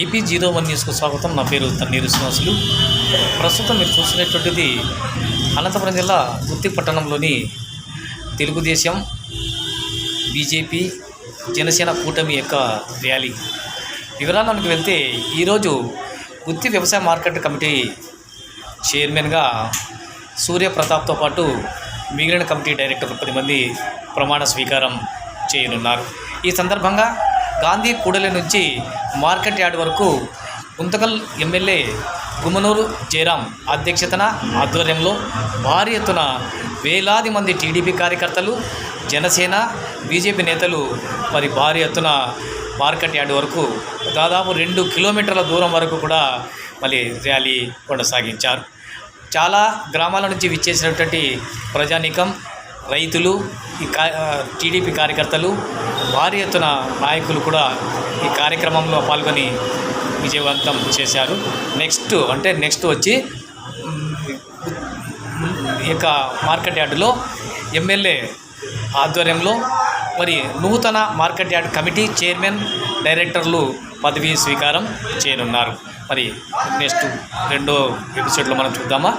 AP zero one న్యూస్కు స్వాగతం. నా పేరు తన్నీరు శ్రీనివాసులు. ప్రస్తుతం మీరు చూసినటువంటిది అనంతపురం జిల్లా గుత్తి పట్టణంలోని తెలుగుదేశం బీజేపీ జనసేన కూటమి యొక్క ర్యాలీ. వివరాలకు వెళ్తే ఈరోజు గుత్తి వ్యవసాయ మార్కెట్ కమిటీ చైర్మన్గా సూర్య ప్రతాప్తో పాటు మిగిలిన కమిటీ డైరెక్టర్ పది మంది ప్రమాణ స్వీకారం చేయనున్నారు. ఈ సందర్భంగా గాంధీ కూడలి నుంచి మార్కెట్ యార్డ్ వరకు గుంతకల్ ఎమ్మెల్యే గుమ్మనూరు జయరాం అధ్యక్షతన ఆధ్వర్యంలో భారీ ఎత్తున వేలాది మంది టీడీపీ కార్యకర్తలు జనసేన బీజేపీ నేతలు మరి భారీ ఎత్తున మార్కెట్ యార్డ్ వరకు దాదాపు రెండు కిలోమీటర్ల దూరం వరకు కూడా మళ్ళీ ర్యాలీ కొనసాగించారు. చాలా గ్రామాల నుంచి విచ్చేసినటువంటి ప్రజానీకం రైతులు ఈ కా టీడీపీ కార్యకర్తలు భారీ ఎత్తున నాయకులు కూడా ఈ కార్యక్రమంలో పాల్గొని విజయవంతం చేశారు. నెక్స్ట్ అంటే నెక్స్ట్ వచ్చి మ్, ఈ యొక్క మార్కెట్ యార్డులో ఎమ్మెల్యే ఆధ్వర్యంలో మరి నూతన మార్కెట్ యార్డ్ కమిటీ చైర్మన్ డైరెక్టర్లు పదవి స్వీకారం చేయనున్నారు. మరి నెక్స్ట్ రెండో ఎపిసోడ్లో మనం చూద్దామా?